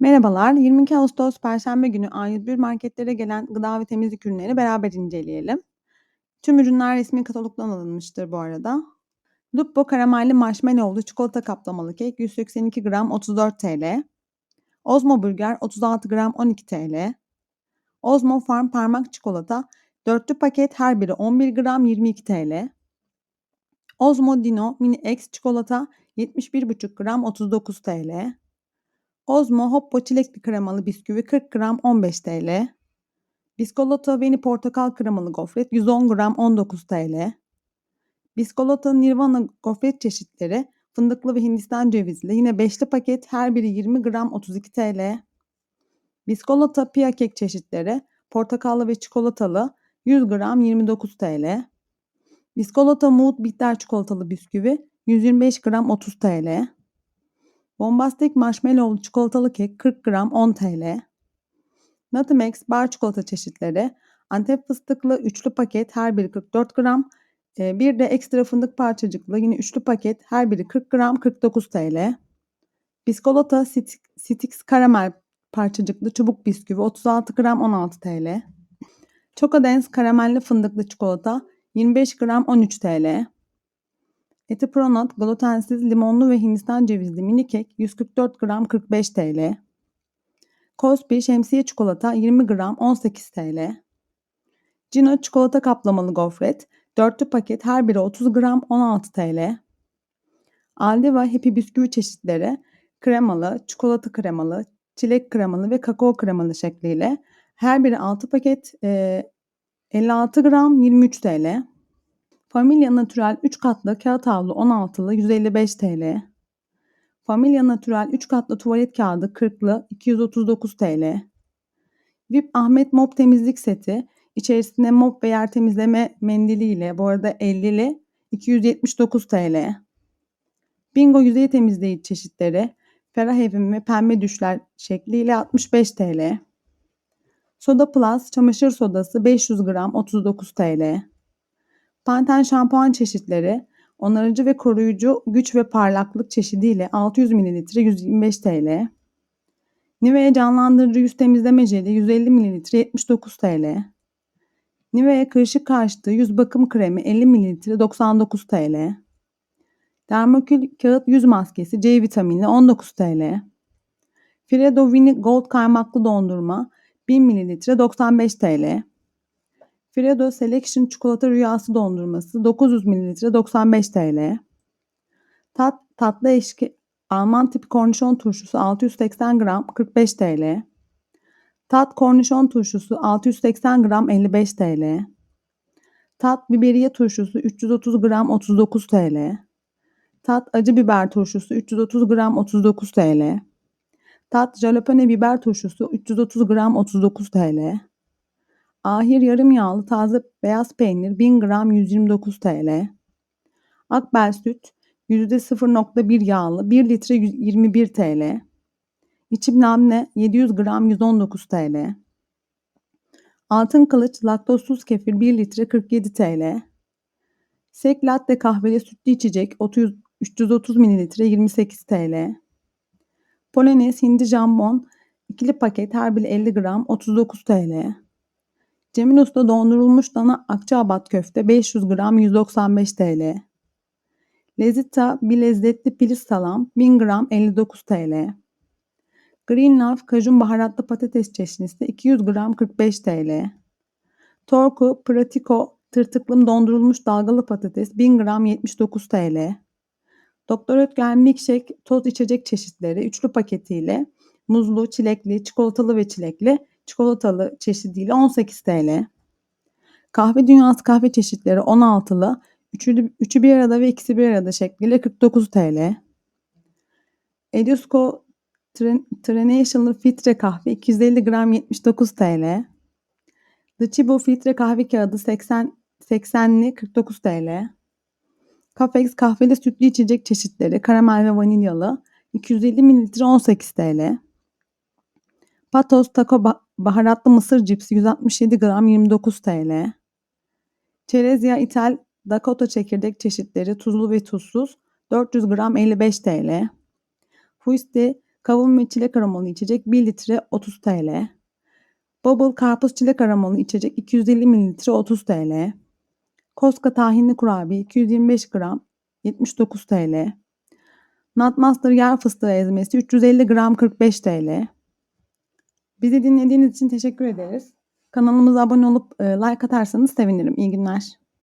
Merhabalar, 22 Ağustos Perşembe günü A101 marketlere gelen gıda ve temizlik ürünleri beraber inceleyelim. Tüm ürünler resmi katalogdan alınmıştır bu arada. Lupo karamelli marshmallowlu çikolata kaplamalı kek 182 gram 34 TL. Ozmo burger 36 gram 12 TL. Ozmo farm parmak çikolata dörtlü paket her biri 11 gram 22 TL. Ozmo Dino mini X çikolata 71,5 gram 39 TL. Ozmo Hoppo çilekli kremalı bisküvi 40 gram 15 TL. Biskolata Veni portakal kremalı gofret 110 gram 19 TL. Biskolata Nirvana gofret çeşitleri fındıklı ve hindistan cevizli yine beşli paket her biri 20 gram 32 TL. Biskolata pia kek çeşitleri portakallı ve çikolatalı 100 gram 29 TL. Biskolata Mood bitter çikolatalı bisküvi 125 gram 30 TL. Bombastik marshmallowlu çikolatalı kek 40 gram 10 TL. Nutmex bar çikolata çeşitleri Antep fıstıklı üçlü paket her biri 44 gram. Ee, bir de ekstra fındık parçacıklı yine üçlü paket her biri 40 gram 49 TL. Biskolata Stix karamel parçacıklı çubuk bisküvi 36 gram 16 TL. Chocodance karamelli fındıklı çikolata 25 gram 13 TL. Etipronat glutensiz limonlu ve hindistan cevizli mini kek 144 gram 45 TL. Cosby şemsiye çikolata 20 gram 18 TL. Cino çikolata kaplamalı gofret dörtlü paket her biri 30 gram 16 TL. Aldiva Happy bisküvi çeşitleri kremalı, çikolata kremalı, çilek kremalı ve kakao kremalı şekliyle her biri 6 paket e, 56 gram 23 TL. Familia Natural 3 katlı kağıt havlu 16'lı 155 TL. Familia Natural 3 katlı tuvalet kağıdı 40'lı 239 TL. VIP Ahmet Mop temizlik seti içerisinde mop ve yer temizleme mendiliyle bu arada 50'li 279 TL. Bingo yüzey temizleyici çeşitleri ferah evim ve pembe düşler şekliyle 65 TL. Soda Plus çamaşır sodası 500 gram 39 TL. Panten şampuan çeşitleri onarıcı ve koruyucu güç ve parlaklık çeşidiyle 600 ml 125 TL. Nivea canlandırıcı yüz temizleme jeli 150 ml 79 TL. Nivea kırışık karşıtı yüz bakım kremi 50 ml 99 TL. Dermokül kağıt yüz maskesi C vitaminli 19 TL. Fredo Vini Gold kaymaklı dondurma 1000 ml 95 TL. Fredo Selection çikolata rüyası dondurması 900 ml 95 TL. Tat, tatlı eşki Alman tipi kornişon turşusu 680 gram 45 TL. Tat kornişon turşusu 680 gram 55 TL. Tat biberiye turşusu 330 gram 39 TL. Tat acı biber turşusu 330 gram 39 TL. Tat jalapeno biber turşusu 330 gram 39 TL. Ahir yarım yağlı taze beyaz peynir 1000 gram 129 TL. Akbel süt %0.1 yağlı 1 litre 21 TL. İçim namne 700 gram 119 TL. Altın kılıç laktozsuz kefir 1 litre 47 TL. Sek latte kahveli sütlü içecek 30, 330 ml 28 TL. Polonez hindi jambon ikili paket her biri 50 gram 39 TL. Cemil Usta dondurulmuş dana Akçaabat köfte 500 gram 195 TL. Lezita bir lezzetli piliç salam 1000 gram 59 TL. Green Love kajun baharatlı patates çeşnisi 200 gram 45 TL. Torku Pratico tırtıklım dondurulmuş dalgalı patates 1000 gram 79 TL. Doktor Ötker Milkshake toz içecek çeşitleri üçlü paketiyle muzlu, çilekli, çikolatalı ve çilekli çikolatalı çeşidiyle 18 TL. Kahve Dünyası kahve çeşitleri 16'lı, üçü, üçü bir arada ve ikisi bir arada şekliyle 49 TL. Edusco Traditional filtre kahve 250 gram 79 TL. The Chibo filtre kahve kağıdı 80 80'li 49 TL. Cafex kahveli sütlü içecek çeşitleri karamel ve vanilyalı 250 ml 18 TL. Patos taco baharatlı mısır cipsi 167 gram 29 TL. Çerezya ithal Dakota çekirdek çeşitleri tuzlu ve tuzsuz 400 gram 55 TL. Fuiste Kavun ve çilek aromalı içecek 1 litre 30 TL. Bubble karpuz çilek aromalı içecek 250 mililitre 30 TL. Koska tahinli kurabiye 225 gram 79 TL. Nutmaster yer fıstığı ezmesi 350 gram 45 TL. Bizi dinlediğiniz için teşekkür ederiz. Kanalımıza abone olup e, like atarsanız sevinirim. İyi günler.